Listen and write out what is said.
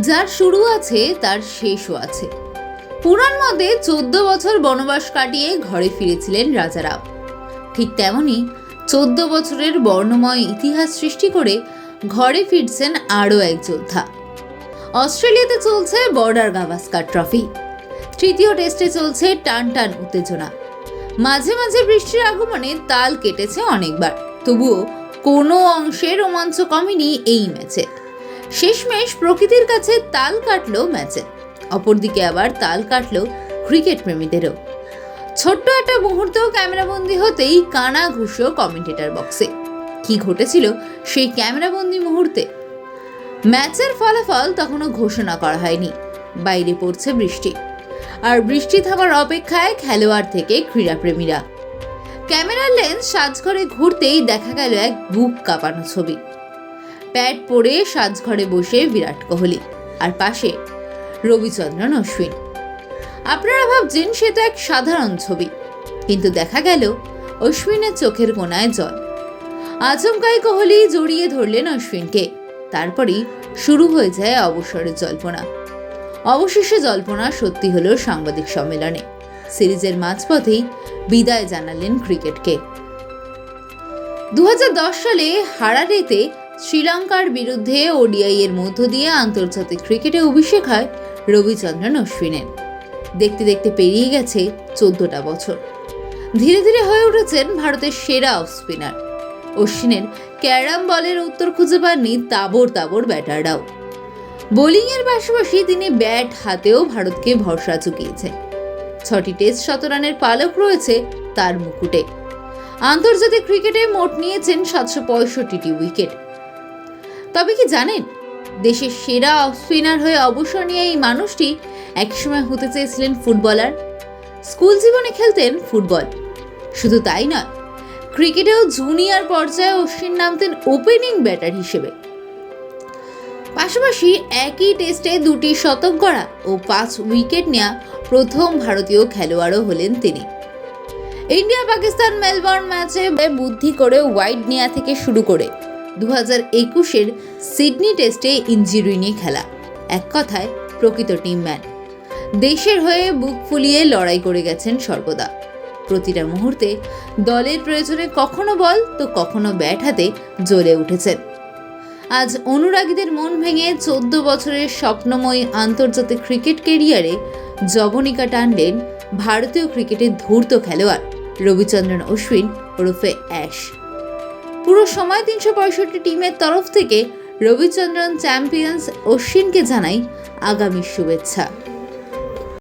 যার শুরু আছে, তার শেষও আছে। পুরাণ মতে চোদ্দ বছর বনবাস কাটিয়ে ঘরে ফিরেছিলেন রাজারাও। ঠিক তেমনি চোদ্দ বছরের বর্ণময় ইতিহাস সৃষ্টি করে ঘরে ফিরছেন আরও এক যোদ্ধা। অস্ট্রেলিয়াতে চলছে বর্ডার গাভাস্কার ট্রফি। তৃতীয় টেস্টে চলছে টান টান উত্তেজনা। মাঝে মাঝে বৃষ্টির আগমনে তাল কেটেছে অনেকবার, তবুও কোনো অংশে রোমাঞ্চ কমেনি এই ম্যাচে। শেষমেশ প্রকৃতির কাছে তাল কাটলো ম্যাচে। অপরদিকে আবার তাল কাটলো ক্রিকেট প্রেমীদেরও। ছোট্ট একটা মুহূর্ত ক্যামেরাবন্দি হতেই কানা ঘুষো কমেন্টেটর বক্সে কি ঘটেছিল সেই ক্যামেরাবন্দি মুহূর্তে? ম্যাচের ফলাফল তখনও ঘোষণা করা হয়নি। বাইরে পড়ছে বৃষ্টি। আর বৃষ্টি থামার অপেক্ষায় খেলোয়াড় থেকে ক্রীড়াপ্রেমীরা। ক্যামেরার লেন্স সাজঘরে ঘুরতেই দেখা গেল এক বুক কাঁপানো ছবি। প্যাড পরে সাজঘরে বসে বিরাট কোহলি। আর পাশে রবিচন্দ্রন অশ্বিন। আপনারা ভাবছেন সে তো এক সাধারণ ছবি। কিন্তু দেখা গেল, অশ্বিনের চোখের কোনায় জল। আচমকাই কোহলি জড়িয়ে ধরলেন অশ্বিনকে। তারপরেই শুরু হয়ে যায় অবসরের জল্পনা। অবশেষে জল্পনা সত্যি হল সাংবাদিক সম্মেলনে। সিরিজের মাঝপথেই বিদায় জানালেন ক্রিকেটকে। দু হাজার দশ সালে হারারেতে শ্রীলঙ্কার বিরুদ্ধে ওডিআই এর মধ্য দিয়ে আন্তর্জাতিক ক্রিকেটে অভিষেক হয় রবিচন্দ্রন অশ্বিনের দেখতে দেখতে পেরিয়ে গেছে চোদ্দটা বছর। ধীরে ধীরে হয়ে উঠেছেন ভারতের সেরা অফ স্পিনার অশ্বিনের ক্যারাম বলের উত্তর খুঁজে পাননি তাবর তাবর ব্যাটাররাও। বোলিংয়ের পাশাপাশি তিনি ব্যাট হাতেও ভারতকে ভরসা চুকিয়েছেন ছটি টেস্ট শতরানের পালক রয়েছে তার মুকুটে। আন্তর্জাতিক ক্রিকেটে মোট নিয়েছেন সাতশো পঁয়ষট্টিটি উইকেট। তবে কি জানেন, দেশের সেরা অফ স্পিনার হয়ে অবসর নিয়ে এই মানুষটি একসময় হতে চেয়েছিলেন ফুটবলার। স্কুল জীবনে খেলতেন ফুটবল। শুধু তাই নয়, ক্রিকেটেও জুনিয়র পর্যায়ে অশ্বিন নামতেন ওপেনিং ব্যাটার হিসেবে। পাশাপাশি একই টেস্টে দুটি শতক করা ও পাঁচ উইকেট নেওয়া প্রথম ভারতীয় খেলোয়াড়ও হলেন তিনি। ইন্ডিয়া পাকিস্তান মেলবোর্ন ম্যাচে বুদ্ধি করে ওয়াইড নেওয়া থেকে শুরু করে দু হাজার একুশের সিডনি টেস্টে ইঞ্জুরি নিয়ে খেলা। এক কথায়, প্রকৃত টিম ম্যান। দেশের হয়ে বুক ফুলিয়ে লড়াই করে গেছেন সর্বদা। প্রতিটা মুহূর্তে দলের প্রয়োজনে কখনো বল তো কখনো ব্যাট হাতে জ্বলে উঠেছেন। আজ অনুরাগীদের মন ভেঙে চোদ্দ বছরের স্বপ্নময় আন্তর্জাতিক ক্রিকেট কেরিয়ারে জবনিকা টানলেন ভারতীয় ক্রিকেটের ধূর্ত খেলোয়াড় রবিচন্দ্রন অশ্বিন ওরফে অ্যাশ। পুরো সময় তিনশো পঁয়ষট্টি টিমের তরফ থেকে রবিচন্দ্রন চ্যাম্পিয়ন্স অশ্বিনকে জানাই আগামী শুভেচ্ছা।